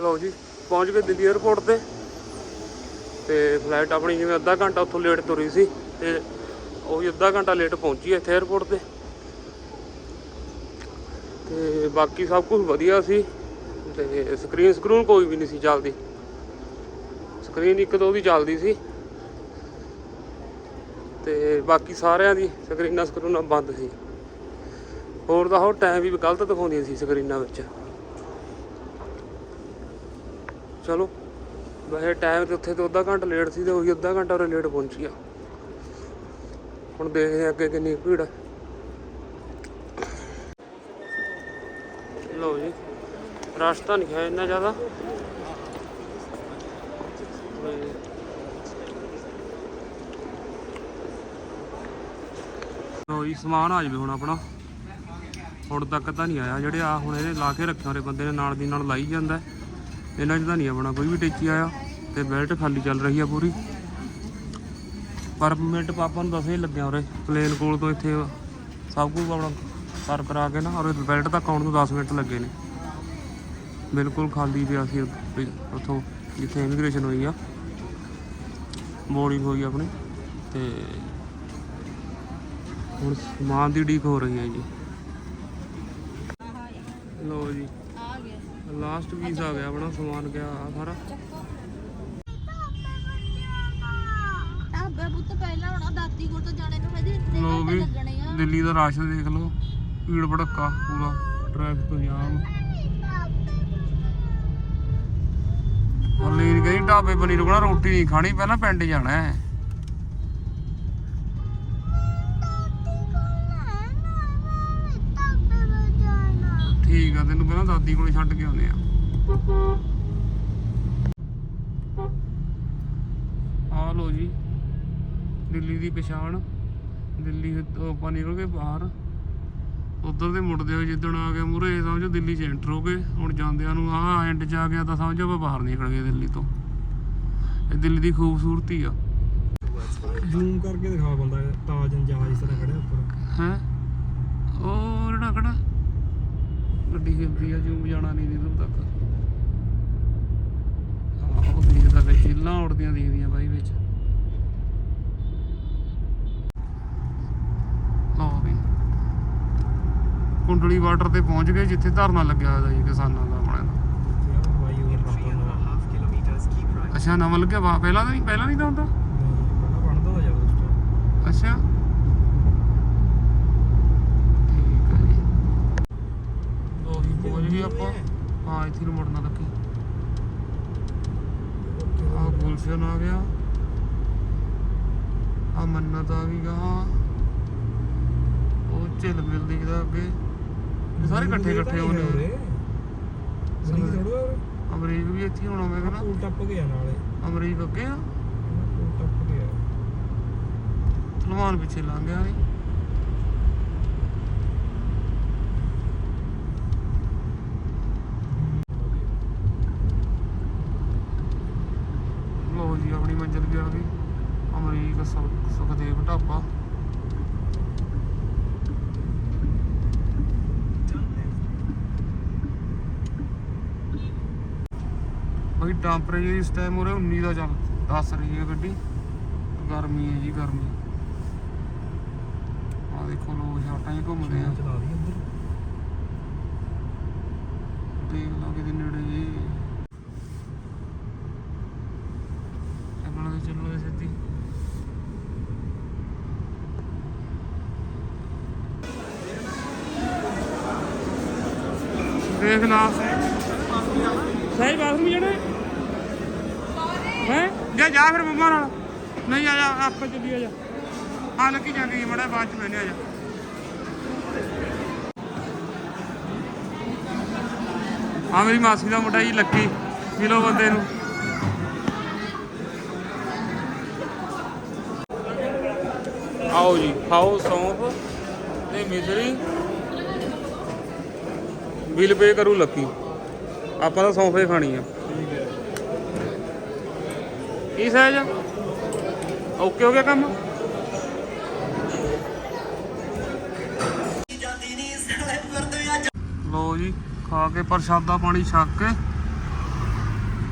ਲਓ ਜੀ, ਪਹੁੰਚ ਗਏ ਦਿੱਲੀ 에ਅਰਪੋਰਟ ਤੇ। ਤੇ ਫਲਾਈਟ ਆਪਣੀ ਜਿਵੇਂ ਅੱਧਾ ਘੰਟਾ ਉੱਥੋਂ ਲੇਟ ਤੁਰੀ ਸੀ ਤੇ ਉਹ ਵੀ ਅੱਧਾ ਘੰਟਾ ਲੇਟ ਪਹੁੰਚੀ ਇੱਥੇ 에ਅਰਪੋਰਟ ਤੇ। ਤੇ ਬਾਕੀ ਸਭ ਕੁਝ ਵਧੀਆ ਸੀ। ਤੇ ਸਕਰੀਨ ਸਕਰੂਨ ਕੋਈ ਵੀ ਨਹੀਂ ਸੀ ਚੱਲਦੀ। ਸਕਰੀਨ ਇੱਕ ਦੋ ਦੀ ਚੱਲਦੀ ਸੀ। ਤੇ ਬਾਕੀ ਸਾਰਿਆਂ ਦੀ ਸਕਰੀਨਾਂ ਸਕਰੂਨਾਂ ਬੰਦ ਸੀ। ਹੋਰ ਦਾ ਹੋਰ ਟਾਈਮ ਵੀ ਗਲਤ ਦਿਖਾਉਂਦੀਆਂ ਸੀ ਸਕਰੀਨਾਂ ਵਿੱਚ। ਚਲੋ, ਵੈਸੇ ਟਾਈਮ ਤੇ ਉੱਥੇ ਤੋਂ ਅੱਧਾ ਘੰਟਾ ਲੇਟ ਸੀ ਤੇ ਉਹੀ ਅੱਧਾ ਘੰਟਾ ਉਰੇ ਲੇਟ ਪਹੁੰਚੀ ਆ ਹੁਣ ਦੇਖਦੇ ਹਾਂ ਅੱਗੇ ਕਿੰਨੀ ਭੀੜ ਹੈ ਲਓ ਜੀ ਰਸ਼ ਤਾਂ ਨਹੀਂ ਹੈ ਇੰਨਾ ਜ਼ਿਆਦਾ। ਲਓ ਜੀ, ਸਮਾਨ ਆ ਜਾਵੇ ਹੁਣ ਆਪਣਾ। ਹੁਣ ਤੱਕ ਤਾਂ ਨਹੀਂ ਆਇਆ, ਜਿਹੜੇ ਆ ਹੁਣ ਇਹਨੇ ਲਾ ਕੇ ਰੱਖਿਆ ਉਹਰੇ ਬੰਦੇ ਨੇ, ਨਾਲ ਦੀ ਨਾਲ ਲਾਈ ਜਾਂਦਾ। ਇਹਨਾਂ 'ਚ ਤਾਂ ਨਹੀਂ ਆਪਣਾ ਕੋਈ ਵੀ ਟੇਚੀ ਆਇਆ ਤੇ ਬੈਲਟ ਖਾਲੀ ਚੱਲ ਰਹੀ ਆ ਪੂਰੀ। ਪਰ ਮਿੰਟ ਪਾਪਾ ਨੂੰ ਦਸੇ ਲੱਗਿਆ ਉਰੇ, ਪਲੇਨ ਕੋਲ ਤੋਂ ਇੱਥੇ ਸਭ ਕੁਝ ਆਪਣਾ ਕਰ ਕਰਾ ਕੇ ਨਾ ਔਰ ਬੈਲਟ ਤੱਕ ਆਉਣ ਨੂੰ 10 ਮਿੰਟ ਲੱਗੇ ਨੇ। ਬਿਲਕੁਲ ਖਾਲੀ ਪਿਆ ਸੀ ਉੱਥੋਂ ਜਿੱਥੇ ਇਮੀਗ੍ਰੇਸ਼ਨ ਹੋਈ ਆ। ਬੋਰਡਿੰਗ ਹੋਈ ਆਪਣੀ ਤੇ ਹੁਣ ਸਮਾਨ ਦੀ ਡੀਕ ਹੋ ਰਹੀ ਹੈ ਜੀ। ਲੋ ਜੀ। ਲਾਸਟ ਪੀਸ ਆ ਗਿਆ ਆਪਣਾ ਸਮਾਨ ਗਿਆ ਆ ਸਾਰਾ। ਢਾਬੇ ਪੁੱਤ ਪਹਿਲਾਂ ਹੋਣਾ ਦਾਦੀ ਕੋਲ ਤਾਂ ਜਾਣੇ ਨੂੰ ਹਜੇ ਇੰਨੇ ਲੋ ਘੰਟੇ ਵੀ ਲੱਗਣੇ ਆ। ਦਿੱਲੀ ਦਾ ਰਸ਼ ਦੇਖ ਲਓ ਭੀੜ ਭੜੱਕਾ ਪੂਰਾ ਟ੍ਰੈਫਿਕ ਜਾਮ ਹਲੇ ਨਹੀਂ ਢਾਬੇ ਬਣੀ ਰੁਕਣਾ ਰੋਟੀ ਨਹੀਂ ਖਾਣੀ ਪਹਿਲਾਂ ਪਿੰਡ ਜਾਣਾ ਹੈ। ਠੀਕ ਆ ਤੈਨੂੰ ਪਹਿਲਾਂ ਦਾਦੀ ਕੋਲੇ ਛੱਡ ਕੇ ਆਉਨੇ ਆ। ਆ ਲੋ ਜੀ ਦਿੱਲੀ ਦੀ ਪਛਾਣ। ਦਿੱਲੀ ਤੋਂ ਆਪਾਂ ਨਿਕਲ ਗਏ ਬਾਹਰ। ਉਧਰ ਦੇ ਮੁੜਦੇ ਹੋਏ ਜਿੱਦਣ ਆ ਗਏ ਮੂਰੇ ਸਮਝੋ ਦਿੱਲੀ ਚ ਐਂਟਰ ਹੋ ਗਏ। ਹੁਣ ਜਾਂਦਿਆਂ ਨੂੰ ਆਹ ਐਂਡ ਚ ਆ ਗਿਆ ਤਾਂ ਸਮਝੋ ਆਪਾਂ ਬਾਹਰ ਨਿਕਲ ਗਏ ਦਿੱਲੀ ਤੋਂ। ਇਹ ਦਿੱਲੀ ਦੀ ਖੂਬਸੂਰਤੀ ਆ। ਜ਼ੂਮ ਕਰਕੇ ਦਿਖਾ ਬੰਦਾ ਤਾਜ ਜਹਾਜ਼ ਇਸ ਤਰ੍ਹਾਂ ਖੜਿਆ ਉੱਪਰ। ਹੈ? ਉਹ ਜਿਹੜਾ ਖੜਾ। ਗੱਡੀ ਹਿਲਦੀ ਆ ਜੂਮ ਜਾਣਾ ਨਹੀਂ ਦੂਰ ਤੱਕ। ਆਹ ਉਹ ਦੇਖਦਾ ਵਿੱਚ ਚਿੱਲਾਂ ਉੜਦੀਆਂ ਦਿਖਦੀਆਂ ਬਾਈ ਵਿੱਚ। ਲਓ ਵੀ। ਕੁੰਡਲੀ ਵਾਟਰ ਤੇ ਪਹੁੰਚ ਗਏ ਜਿੱਥੇ ਧਰਨਾ ਲੱਗਿਆ ਹੋਇਆ ਜੀ ਕਿਸਾਨਾਂ ਦਾ ਆਪਣੇ ਦਾ। ਅੱਛਾ ਨਵਾਂ ਲੱਗਿਆ ਵਾ ਪਹਿਲਾਂ ਤਾਂ ਨਹੀਂ ਪਹਿਲਾਂ ਨਹੀਂ ਤਾਂ ਹੁੰਦਾ ਅੱਛਾ ਠੀਕ ਹੈ ਜੀ ਗਏ ਆਪਾਂ। ਹਾਂ ਇੱਥੇ ਨੂੰ ਮੁੜਨਾ ਲੱਗੀ ਆ ਗੁਲਸ਼ਨ ਆ ਗਿਆ। ਆ ਮੰਨਤ ਆ ਗਈ ਗਾ ਉਹ ਝਿਲ ਮਿਲ ਦਿਖਦਾ ਅੱਗੇ। ਇਹ ਸਾਰੇ ਇਕੱਠੇ ਇਕੱਠੇ ਹੋਣੇ ਥੋੜਾ ਅਮਰੀਕ ਵੀ ਇੱਥੇ ਹੋਣਾ ਮੈਂ ਕਹਿੰਦਾ। ਪੂਲ ਟੱਪ ਗਿਆ ਨਾਲੇ। ਅਮਰੀਕ ਅੱਗੇ ਆ। ਪੂਲ ਟੱਪ ਗਿਆ। ਸਲਮਾਨ ਪਿੱਛੇ ਲੰਘ ਗਿਆ ਨਹੀਂ ਲੋ ਜੀ ਆਪਣੀ ਮੰਜ਼ਿਲ ਵੀ ਆ ਗਈ ਅਮਰੀਕ ਸੁਖ- ਸੁਖਦੇਵ ਢਾਬਾ। ਬਈ ਟੈਂਪਰੇਚਰ ਇਸ ਟਾਈਮ ਉਰੇ 19 ਦਾ ਚੱਲ ਦੱਸ ਰਹੀ ਹੈ ਗੱਡੀ। ਗਰਮੀ ਹੈ ਜੀ ਗਰਮੀ। ਆ ਦੇਖੋ ਲੋਕ ਸ਼ਾਟਾਂ 'ਚ ਘੁੰਮਦੇ ਆ। ਚਲਾ ਦੀ ਅੰਦਰ। ਦੇਖ ਲਾ ਕਿਤੇ ਨੇੜੇ ਜੀ ਚੱਲਣ ਦੇ ਚੱਲਣ ਦੇ ਸਿੱਧੀ ਦੇਖ ਲਾ। ਸਹੀ ਬਾਥਰੂਮ ਜਾਣਾ ਹੈ? ਜਾ ਜਾ ਫਿਰ ਮੰਮਾ ਨਾਲ। ਨਹੀਂ, ਆ ਜਾ, ਆਪਾਂ ਚੱਲੀ ਆ ਜਾ। ਆ ਲੱਗੀ ਜਾਂਦੀ ਮੜਾ ਬਾਅਦ ਚ ਮੈਨੇ ਆ ਜਾ। ਆ ਮੇਰੀ ਮਾਸੀ ਦਾ ਮੁੰਡਾ ਜੀ, ਲੱਕੀ। ਮਿਲੋ ਬੰਦੇ ਨੂੰ। ਆਓ ਜੀ, ਖਾਓ ਸੌਂਫ ਤੇ ਮਿਸਰੀ। ਬਿੱਲ ਪੇ ਕਰੂ ਲੱਕੀ। ਆਪਾਂ ਤਾਂ ਸੌਂਫੇ ਖਾਣੀ ਆ। ਕੀ ਸਾਈਜ਼ ਆ ਓਕੇ ਹੋ ਗਿਆ ਕੰਮ? ਲੋ ਜੀ ਖਾ ਕੇ ਪ੍ਰਸ਼ਾਦਾ ਪਾਣੀ ਛਕ ਕੇ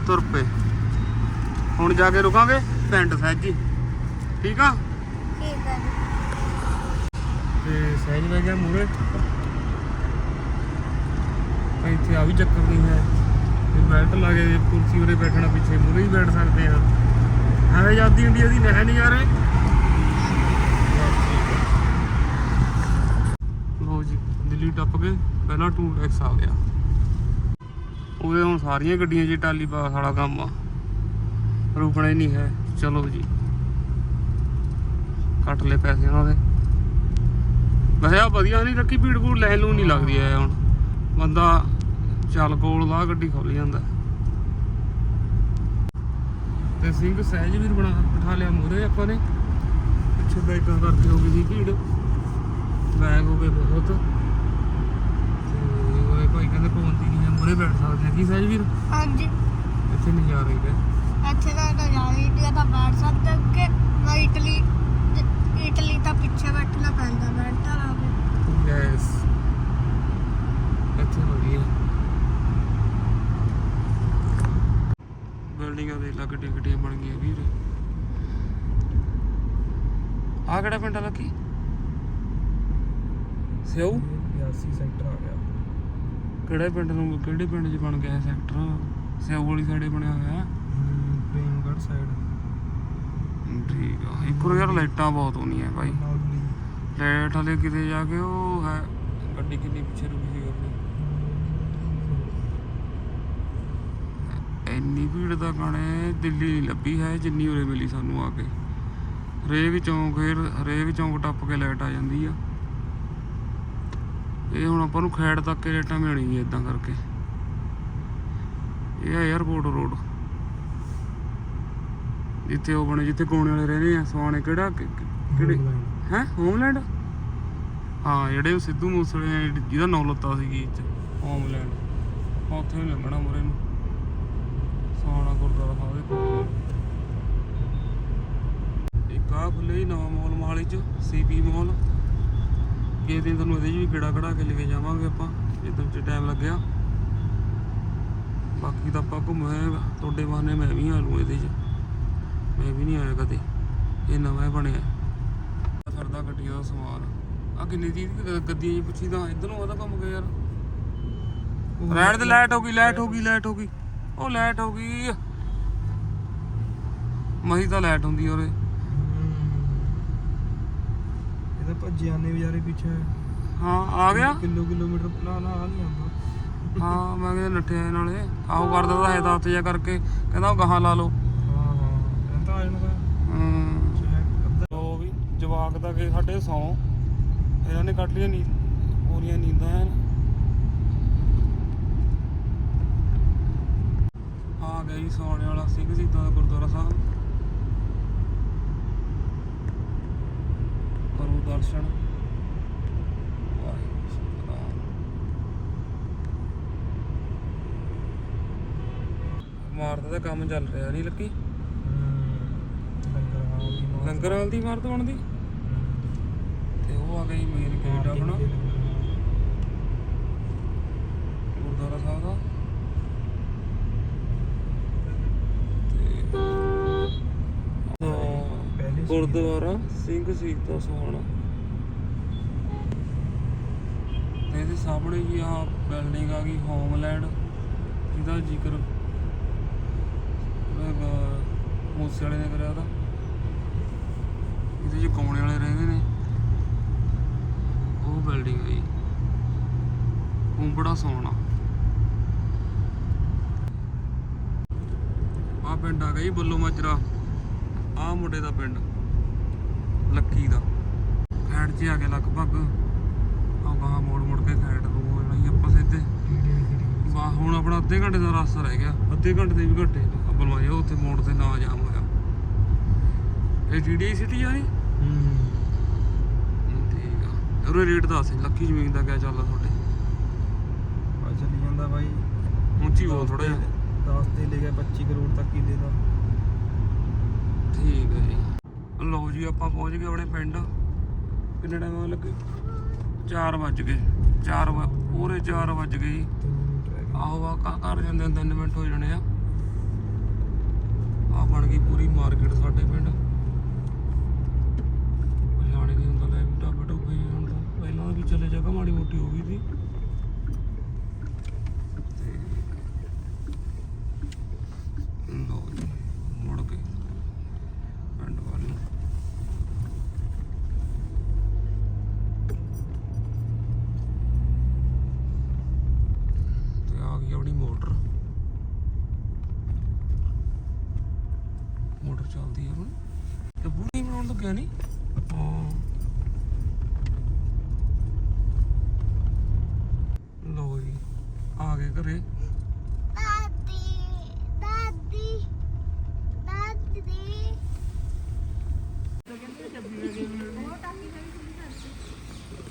ਤੁਰ ਪਏ। ਹੁਣ ਜਾ ਕੇ ਰੁਕਾਂਗੇ ਪਿੰਡ ਸਹਿਜੀ ਠੀਕ ਆ? ਠੀਕ ਹੈ ਤੇ ਸਹਿਜ ਵਗ ਗਿਆ ਮੂਰੇ ਇੱਥੇ ਆ ਵੀ ਚੱਕਰ ਨਹੀਂ ਹੈ। ਤੇ ਬੈਲਟ ਲਾ ਕੇ ਕੁਰਸੀ ਉਰੇ ਬੈਠਣਾ, ਪਿੱਛੇ ਮੂਰੇ ਹੀ ਬੈਠ ਸਕਦੇ ਆ। ਐਵੇਂ ਜਾਂਦੀ ਹੁੰਦੀ ਉਹਦੀ ਨਹਿ ਨਜ਼ਾਰੇ। ਲੋ ਜੀ, ਦਿੱਲੀ ਟੱਪ ਕੇ ਪਹਿਲਾ ਟੂਲ ਐਕਸ ਆ ਗਿਆ। ਉਹਦੇ ਹੁਣ ਸਾਰੀਆਂ ਗੱਡੀਆਂ 'ਚ ਟਾਲੀ ਪਾਸ ਵਾਲਾ ਕੰਮ ਆ। ਰੁਕਣਾ ਹੀ ਨਹੀਂ ਹੈ। ਚਲੋ ਜੀ। ਕੱਟ ਲੈ ਪੈਸੇ ਉਹਨਾਂ ਦੇ। ਵੈਸੇ ਆ ਵਧੀਆ ਨਹੀਂ ਰੱਖੀ ਭੀੜ ਭੂੜ ਲੈਣ ਨੂੰ ਨਹੀਂ ਲੱਗਦੀ ਐ ਹੁਣ। ਬੰਦਾ ਚੱਲ ਕੋਲ ਦਾ ਗੱਡੀ ਖੁੱਲ ਜਾਂਦਾ। ਤੇ ਸਿੰਘ ਸਹਿਜ ਵੀਰ ਬਣਾ ਬਿਠਾ ਲਿਆ ਮੂਰੇ ਆਪਾਂ ਨੇ। ਪਿੱਛੇ ਬੈਕਾਂ ਕਰਕੇ ਹੋ ਗਈ ਸੀ ਭੀੜ। ਬੈਗ ਹੋ ਗਏ ਬਹੁਤ। ਤੇ ਉਹ ਭਾਈ ਕਹਿੰਦੇ ਪਹੁੰਚਦੀ ਨਹੀਂ ਹੈ ਮੂਰੇ ਬੈਠ ਸਕਦੇ ਆ। ਕੀ ਸਹਿਜ ਵੀਰ? ਹਾਂਜੀ। ਇੱਥੇ ਨਹੀਂ ਜਾ ਰਹੀ ਹੈ ਇੱਥੇ ਦਾ ਤਾਂ ਜਾ ਇੰਡੀਆ ਦਾ ਬੈਠ ਸਕਦੇ ਅੱਗੇ ਮੈਂ ਇਟਲੀ ਇਟਲੀ ਤਾਂ ਪਿੱਛੇ ਬੈਠਣਾ ਪੈਂਦਾ ਬੈਠਾ ਲਾ ਕੇ ਯੈਸ ਇੱਥੇ ਵਧੀਆ ਬਿਲਡਿੰਗਾਂ ਦੇ ਲੱਗ ਗੱਡੀਆਂ ਬਣ ਗਈਆਂ ਵੀਰ। ਆ ਕਿਹੜਾ ਪਿੰਡ ਆ ਲੱਕੀ? ਸਿਉ? 82 ਸੈਕਟਰ ਆ ਗਿਆ। ਕਿਹੜੇ ਪਿੰਡ ਨੂੰ ਕਿਹੜੇ ਪਿੰਡ 'ਚ ਬਣ ਗਿਆ ਇਹ ਸੈਕਟਰ? ਸਿਉ ਵਾਲੀ ਸਾਈਡੇ ਬਣਿਆ ਹੋਇਆ। ਪ੍ਰੇਮਗੜ ਸਾਈਡ ਠੀਕ ਆ। ਇੱਕ ਵਾਰ ਯਾਰ ਲਾਈਟਾਂ ਬਹੁਤ ਹੋਣੀਆਂ ਭਾਈ ਨੌਲੀ ਲਾਈਟ ਹਲੇ ਕਿਤੇ ਜਾ ਕੇ ਉਹ ਹੈ। ਗੱਡੀ ਕਿੰਨੀ ਪਿੱਛੇ ਰੁਕੀ ਸੀ ਆਪਣੀ ਇੰਨੀ ਭੀੜ ਦਾ ਗਾਣੇ ਦਿੱਲੀ ਲੱਭੀ ਹੈ ਜਿੰਨੀ ਉਰੇ ਮਿਲੀ ਸਾਨੂੰ ਆ ਕੇ। ਹਰੇਕ ਚੌਂਕ ਫਿਰ ਹਰੇਕ ਚੌਂਕ ਟੱਪ ਕੇ ਲਾਈਟ ਆ ਜਾਂਦੀ ਆ। ਇਹ ਹੁਣ ਆਪਾਂ ਨੂੰ ਖੈੜ ਤੱਕ ਕੇ ਰੇਟਾਂ ਮਿਲਣਗੀਆਂ ਇਦਾਂ ਕਰਕੇ। ਇਹ ਆ 에어ਪੋਰਟ ਰੋਡ ਜਿੱਥੇ ਉਹ ਬਣੇ ਜਿੱਥੇ ਕੋਣੇ ਵਾਲੇ ਰਹਿੰਦੇ ਆ ਸਵਾਣੇ ਕਿਹੜਾ ਕਿਹੜੇ ਹੈ ਹੋਮਲੈਂਡ ਹਾਂ ਜਿਹੜੇ ਉਹ ਸਿੱਧੂ ਮੂਸੇਵਾਲੇ ਜਿਹਦਾ ਨਾਂ ਲੱਤਾ ਸੀ ਗੀਤ ਚ। ਹੋਮਲੈਂਡ ਉੱਥੇ ਹੀ ਲੰਘਣਾ ਮੁਰੇ ਨੂੰ। ਸੋਹਣਾ ਗੁਰਦੁਆਰਾ ਸਾਹਿਬ ਦੇ ਕੋਲ। ਇੱਕ ਆ ਖੁੱਲੇ ਹੀ ਨਵਾਂ ਮਾਲ ਮੋਹਾਲੀ ਚ ਸੀਪੀ ਮਾਲ। ਕਿਸੇ ਦਿਨ ਤੁਹਾਨੂੰ ਇਹਦੇ ਵੀ ਕਿਹੜਾ ਕਢਾ ਕੇ ਲੈ ਕੇ ਜਾਵਾਂਗੇ ਆਪਾਂ ਜਿੱਦਾਂ ਚ ਟਾਈਮ ਲੱਗਿਆ। ਬਾਕੀ ਤਾਂ ਆਪਾਂ ਘੁੰਮੇ ਤੁਹਾਡੇ ਬਹਾਨੇ ਮੈਂ ਵੀ ਆ ਲੂੰ ਇਹਦੇ 'ਚ। ਮੈਂ ਵੀ ਨਹੀਂ ਆਇਆ ਕਦੇ ਇਹ ਨਵਾਂ ਬਣਿਆ। ਫਿਰਦਾ ਗੱਡੀਆਂ ਦਾ ਸਮਾਨ। ਆ ਕਿੰਨੀ ਦੀ ਗੱਦੀਆਂ ਜੀ ਪੁੱਛੀ ਤਾਂ ਇਧਰ ਆਦਾ ਕੰਮ ਗਿਆ ਯਾਰ। ਰਹਿਣ ਦੇ ਲਾਈਟ ਹੋ ਗਈ ਲਾਈਟ ਹੋ ਗਈ ਲਾਈਟ ਹੋ ਗਈ। ਉਹ ਲਾਈਟ ਹੋ ਗਈ। ਮਹੀ ਤਾਂ ਲਾਈਟ ਹੁੰਦੀ ਉਰੇ। ਇਹਦਾ ਭੱਜੇ ਆਨੇ ਵਿਚਾਰੇ ਪਿੱਛੇ। ਹਾਂ ਆ ਗਿਆ? ਕਿਲੋ ਕਿਲੋਮੀਟਰ ਨਾ ਨਾ ਆ ਨਹੀਂ ਆਉਂਦਾ। ਹਾਂ ਮੈਂ ਕਿਹਾ ਨੱਠਿਆ ਨਾਲੇ। ਆਹੋ ਕਰਦਾ ਤਾਂ ਹੈ ਤਾਂ ਹੱਥ ਜਿਹਾ ਕਰਕੇ। ਕਹਿੰਦਾ ਉਹ ਗਾਹਾਂ ਲਾ ਲਓ। ਹਾਂ ਹਾਂ ਇਹ ਤਾਂ ਆ ਜਾਣਾ ਅੱਧਾ ਉਹ ਵੀ ਜਵਾਕ ਦਾ ਕਿ ਸਾਡੇ ਸੌ। ਇਹਨਾਂ ਨੇ ਕੱਢ ਲਿਆ ਨੀ ਪੂਰੀਆਂ ਨੀਂਦਾਂ ਐਨ। ਆ ਗਈ ਸੌਣੇ ਵਾਲਾ ਸਿੰਘ ਸ਼ਹੀਦਾਂ ਦਾ ਗੁਰਦੁਆਰਾ ਸਾਹਿਬ। ਕਰੋ ਦਰਸ਼ਨ। ਮਾਰਦਾ ਦਾ ਕੰਮ ਚੱਲ ਰਿਹਾ ਨਹੀਂ ਲੱਗੀ ਲੰਗਰ ਹਾਂ ਵੀ ਮਾਰ ਲੰਗਰ ਵਾਲ ਦੀ ਇਮਾਰਤ ਬਣਦੀ। ਤੇ ਉਹ ਆ ਗਈ ਮੇਨ ਗੇਟ ਆਪਣਾ। ਗੁਰਦੁਆਰਾ ਸਾਹਿਬ ਦਾ ਤੇ ਪਹਿਲੇ ਗੁਰਦੁਆਰਾ ਸਿੰਘ ਸ਼ਹੀਦਾਂ ਸੋਹਣਾ ਤੇ ਇਹਦੇ ਸਾਹਮਣੇ ਹੀ ਆ ਬਿਲਡਿੰਗ ਆ ਗਈ ਹੋਮਲੈਂਡ ਜਿਹਦਾ ਜ਼ਿਕਰ ਹੈਗਾ ਮੂਸੇ ਵਾਲੇ ਨੇ ਕਰਿਆ ਉਹਦਾ। ਇਹਦੇ ਚ ਕੌਣੇ ਵਾਲੇ ਰਹਿੰਦੇ ਨੇ। ਉਹ ਬਿਲਡਿੰਗ ਹੈ ਜੀ। ਉਹ ਬੜਾ ਸੋਹਣਾ ਆ ਪਿੰਡ ਆ ਗਿਆ ਜੀ, ਬੱਲੋ ਮਾਜਰਾ। ਆ ਮੁੰਡੇ ਦਾ ਪਿੰਡ। ਲੱਕੀ ਦਾ। ਖੈੜ 'ਚ ਆ ਕੇ ਲਗਭਗ। ਆ ਗਾਹਾਂ ਮੋੜ ਮੋੜ ਕੇ ਖੈੜ ਨੂੰ ਹੋ ਜਾਣਾ ਆਪਾਂ ਸਿੱਧੇ। ਬਾ ਹੁਣ ਆਪਣਾ ਅੱਧੇ ਘੰਟੇ ਦਾ ਰਸਤਾ ਰਹਿ ਗਿਆ। ਅੱਧੇ ਘੰਟੇ ਦੇ ਵੀ ਘੱਟੇ। ਅੱਬਲ ਮਾਜਾ ਉੱਥੇ ਮੋੜ ਤੇ ਨਾ ਜਾਮ ਹੋਇਆ। ਇਹ ਜੀਡੀ ਸਿਟੀ ਆ ਜੀ? ਹੂੰ। ਠੀਕ ਆ। ਉਹਦੇ ਰੇਟ ਦੱਸ ਲੱਕੀ ਜ਼ਮੀਨ ਦਾ ਕਿਆ ਚੱਲਦਾ ਤੁਹਾਡੇ? ਆ ਚੱਲੀ ਜਾਂਦਾ ਬਾਈ। ਉੱਚੀ ਬੋਲ ਥੋੜਾ ਜਿਹਾ। 10 ਤੇ ਲੈ ਗਿਆ 25 ਕਰੋੜ ਤੱਕ ਕਿੱਲੇ ਦਾ ਠੀਕ ਹੈ ਜੀ। ਲਓ ਜੀ, ਆਪਾਂ ਪਹੁੰਚ ਗਏ ਆਪਣੇ ਪਿੰਡ। ਕਿੰਨੇ ਟਾਈਮ ਲੱਗੇ? 4 ਵੱਜ ਗਏ। 4 ਪੂਰੇ 4 ਵੱਜ ਗਏ ਜੀ। ਆਹੋ ਆ ਘਰ ਜਾਂਦੇ 3 ਮਿੰਟ ਹੋ ਜਾਣੇ ਆ। ਆ ਬਣ ਗਈ ਪੂਰੀ ਮਾਰਕੀਟ ਸਾਡੇ ਪਿੰਡ। ਪਛਾਣੇ ਨਹੀਂ ਹੁੰਦਾ ਲੈ ਵੀ ਢਾਬੇ ਢੁੱਬੇ ਹੁਣ ਪਹਿਲਾਂ ਵੀ ਚੱਲੇ ਜਗ੍ਹਾ ਮਾੜੀ ਮੋਟੀ ਹੋ ਗਈ ਸੀ ਤੇ ਲਓ ਜੀ ਮੁੜ ਕੇ ਪਿੰਡ ਵੱਲ ਨੂੰ ਤੇ ਆ ਗਈ ਆਪਣੀ ਮੋਟਰ ਮੋਟਰ ਚੱਲਦੀ ਹੈ ਹੁਣ ਤੇ ਬਣਾਉਣ ਲੱਗਿਆ ਨਹੀਂ? ਹਾਂ। ਲੋ ਜੀ ਆ ਗਏ ਘਰੇ। ਦਾਦੀ ਦਾਦੀ ਦਾਦੀ।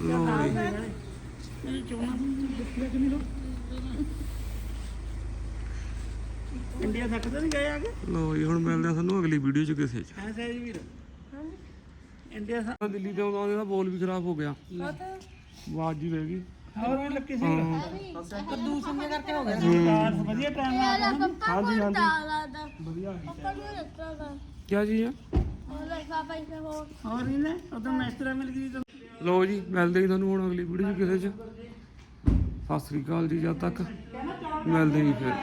ਲੋ ਜੀ। ਇੰਡੀਆ ਤੱਕ ਤਾਂ ਨਹੀਂ ਗਏ ਆਗੇ ਲੋ ਜੀ ਹੁਣ ਮਿਲਦੇ ਆ ਸਾਨੂੰ ਅਗਲੀ ਵੀਡੀਓ ਚ ਕਿਸੇ ਚ। ਹਾਂ ਸਹਿਜ ਵੀਰ। ਇੰਡੀਆ ਸਾ ਦਿੱਲੀ ਤੋਂ ਆਉਂਦਾ ਇਹਦਾ ਬੋਲ ਵੀ ਖਰਾਬ ਹੋ ਗਿਆ। ਆਵਾਜ਼ ਜੀ ਰਹਿ ਗਈ। ਹੋਰ ਲੱਕੀ ਸੀ। ਹਾਂ। ਕੱਦੂ ਸੰਗੇ ਕਰਕੇ ਹੋ ਗਿਆ। ਸਰਕਾਰ ਵਧੀਆ ਟਾਈਮ ਮੇਰਾ ਪਪਾ ਹਾਂਜੀ, ਕੋਲ ਹਾਂਜੀ। ਤਾਲਾ ਦਾ ਵਧੀਆ। ਪਪਾ ਨੂੰ ਰੱਖਿਆ ਦਾ ਕੀ ਜੀ ਆ? ਹੋਰ ਉਦੋਂ ਮੈਸਟਰਾ ਮਿਲ ਗਈ ਲੋ ਜੀ ਮਿਲਦੇ ਹੀ ਤੁਹਾਨੂੰ ਹੁਣ ਅਗਲੀ ਵੀਡੀਓ ਚ ਕਿਸੇ ਚ। ਸਤਿ ਸ੍ਰੀ ਅਕਾਲ ਜੀ ਜਦ ਤੱਕ। ਮਿਲਦੇ ਫਿਰ।